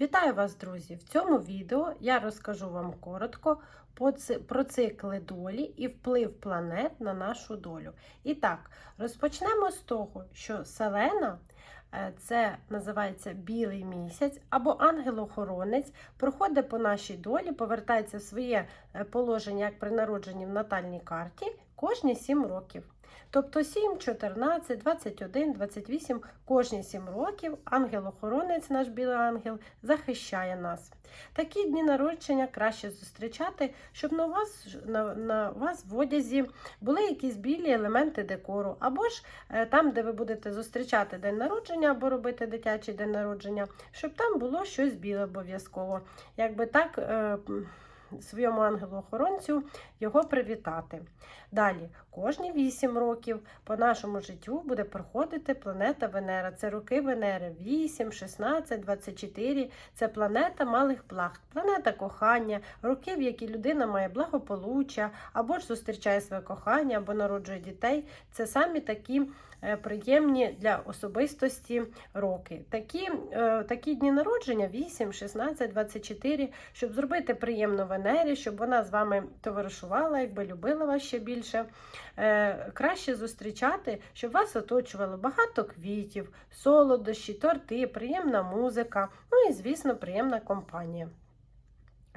Вітаю вас, друзі! В цьому відео я розкажу вам коротко про цикли долі і вплив планет на нашу долю. І так, розпочнемо з того, що Селена е, це називається білий місяць або ангел-охоронець, проходить по нашій долі, повертається в своє е, положення як при народженні в натальній карті кожні 7 років. Тобто 7, 14, 21, 28, кожні 7 років ангел-охоронець, наш білий ангел, захищає нас. Такі дні народження краще зустрічати, щоб на вас, на, на вас в одязі були якісь білі елементи декору, або ж е, там, де ви будете зустрічати день народження або робити дитячий день народження, щоб там було щось біле обов'язково. Якби так. Е, Своєму ангелу-охоронцю його привітати. Далі, кожні 8 років по нашому життю буде проходити планета Венера. Це роки Венери 8, 16, 24. Це планета малих благ, планета кохання, роки, в які людина має благополуччя, або ж зустрічає своє кохання, або народжує дітей. Це самі такі е, приємні для особистості роки. Такі, е, такі дні народження 8, 16, 24, щоб зробити приємно Венері, щоб вона з вами товаришувала, якби любила вас ще більше. Е, краще зустрічати, щоб вас оточувало багато квітів, солодощі, торти, приємна музика, ну і, звісно, приємна компанія.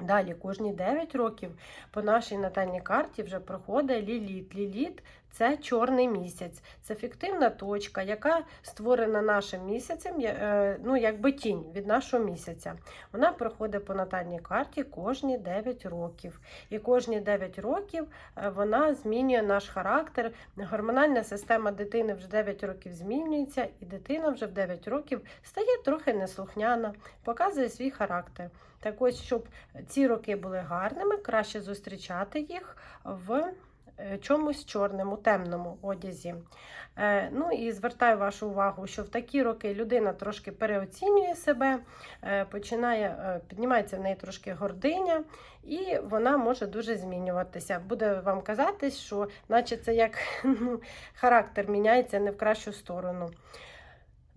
Далі, кожні 9 років по нашій натальній карті вже проходить ліліт. Ліліт це чорний місяць, це фіктивна точка, яка створена нашим місяцем, е, ну якби тінь від нашого місяця. Вона проходить по натальній карті кожні 9 років. І кожні 9 років е, вона змінює наш характер. Гормональна система дитини вже 9 років змінюється, і дитина вже в 9 років стає трохи неслухняна, показує свій характер. Так ось, щоб ці роки були гарними, краще зустрічати їх в чомусь чорному, темному одязі. Е, Ну і звертаю вашу увагу, що в такі роки людина трошки переоцінює себе, е, починає, е, піднімається в неї трошки гординя, і вона може дуже змінюватися. Буде вам казатись, що наче це як ну, характер міняється не в кращу сторону.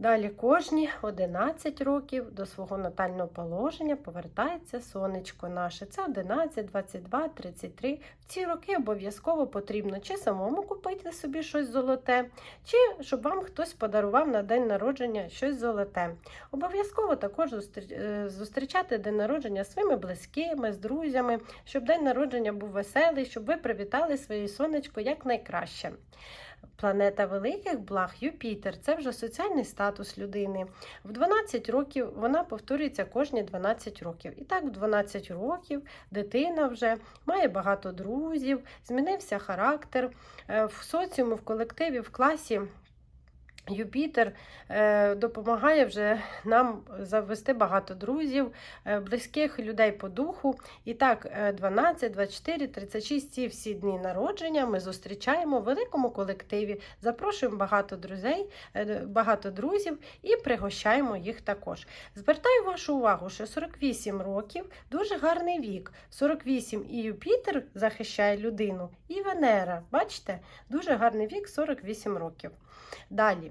Далі кожні 11 років до свого натального положення повертається сонечко наше. Це 11, 22, 33. В ці роки обов'язково потрібно чи самому купити собі щось золоте, чи щоб вам хтось подарував на день народження щось золоте. Обов'язково також е, зустрічати день народження своїми близькими, з друзями, щоб день народження був веселий, щоб ви привітали своє сонечко якнайкраще. Планета великих благ Юпітер це вже соціальний статус людини. В 12 років вона повторюється кожні 12 років. І так, в 12 років дитина вже має багато друзів, змінився характер. Е, В соціумі, в колективі, в класі. Юпітер е, допомагає вже нам завести багато друзів, е, близьких людей по духу. І так, е, 12, 24, 36 ці всі дні народження ми зустрічаємо в великому колективі, запрошуємо багато друзей, е, багато друзів і пригощаємо їх також. Звертаю вашу увагу, що 48 років дуже гарний вік. 48 і Юпітер захищає людину, і Венера. Бачите, дуже гарний вік 48 років. Далі.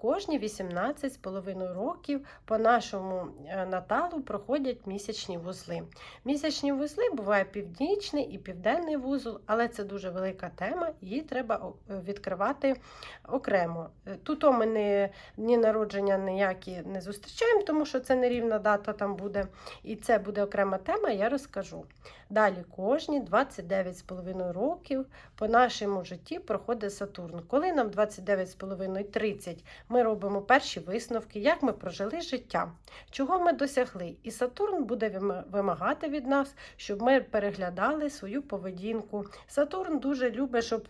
Кожні 18,5 років по нашому е, наталу проходять місячні вузли. Місячні вузли буває північний і південний вузол, але це дуже велика тема, її треба е, відкривати окремо. Е, Тут ми не, дні народження ніякі не зустрічаємо, тому що це нерівна дата там буде. І це буде окрема тема, я розкажу. Далі кожні 29,5 років по нашому житті проходить Сатурн. Коли нам 29,5-30, ми робимо перші висновки, як ми прожили життя, чого ми досягли. І Сатурн буде вимагати від нас, щоб ми переглядали свою поведінку. Сатурн дуже любить, щоб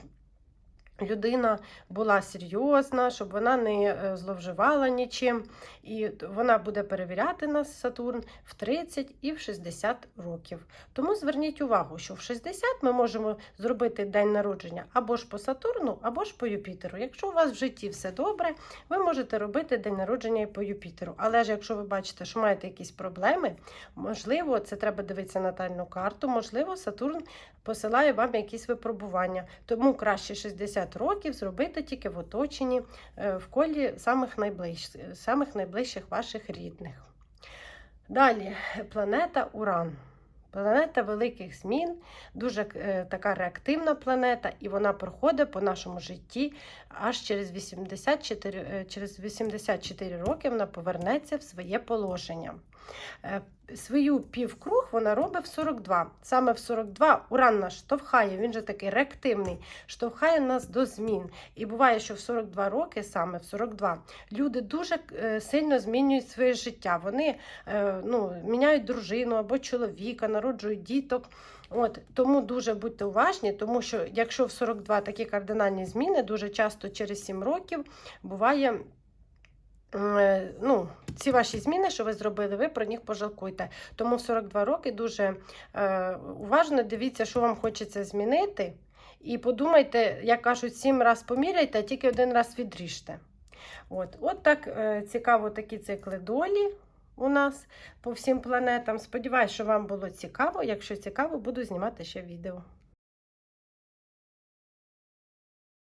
людина була серйозна, щоб вона не е, зловживала нічим. І вона буде перевіряти нас Сатурн в 30 і в 60 років. Тому зверніть увагу, що в 60 ми можемо зробити день народження або ж по Сатурну, або ж по Юпітеру. Якщо у вас в житті все добре, ви можете робити день народження і по Юпітеру. Але ж якщо ви бачите, що маєте якісь проблеми, можливо, це треба дивитися натальну карту, можливо, Сатурн посилає вам якісь випробування. Тому краще 60 років зробити тільки в оточенні, е, в колі самих найближчих, самих найближчих ваших рідних. Далі планета Уран. Планета великих змін, дуже е, така реактивна планета, і вона проходить по нашому житті аж через 84, е, через 84 роки вона повернеться в своє положення. Е, Свою півкруг вона робить в 42. Саме в 42 Уран нас штовхає, він же такий реактивний, штовхає нас до змін. І буває, що в 42 роки, саме в 42, люди дуже е, сильно змінюють своє життя. Вони е, ну, міняють дружину або чоловіка, народжують діток. От, тому дуже будьте уважні, тому що якщо в 42 такі кардинальні зміни, дуже часто через 7 років буває. Е, Ну, ці ваші зміни, що ви зробили, ви про них пожалкуйте. Тому в 42 роки дуже е, уважно дивіться, що вам хочеться змінити. І подумайте, як кажуть, сім раз поміряйте, а тільки один раз відріжте. От, от так е, цікаво такі цикли долі у нас по всім планетам. Сподіваюсь, що вам було цікаво. Якщо цікаво, буду знімати ще відео.